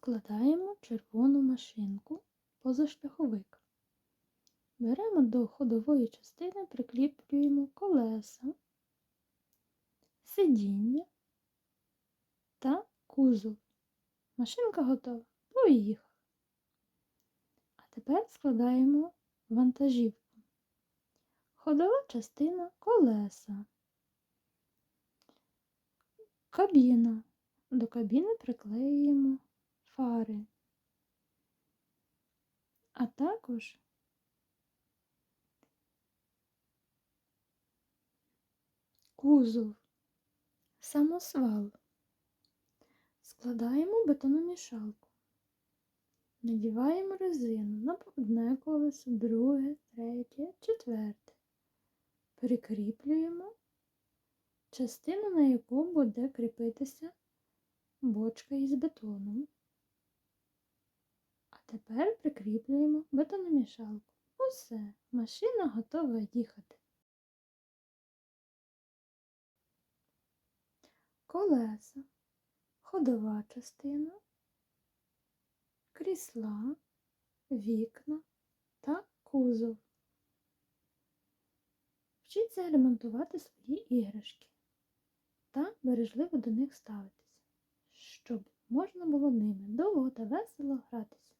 Складаємо червону машинку позашляховик. Беремо до ходової частини, прикріплюємо колеса, сидіння та кузов. Машинка готова. Поїхав. А тепер складаємо вантажівку. Ходова частина колеса. Кабіна. До кабіни приклеюємо фари, а також кузов, самосвал. Складаємо бетономішалку. Надіваємо резину на одне колесо, друге, третє, четверте. Прикріплюємо частину, на яку буде кріпитися бочка із бетоном. Тепер прикріплюємо бетономішалку. Усе, машина готова їхати. Колеса, ходова частина, крісла, вікна та кузов. Вчіться ремонтувати свої іграшки та бережливо до них ставитися, щоб можна було ними довго та весело гратися.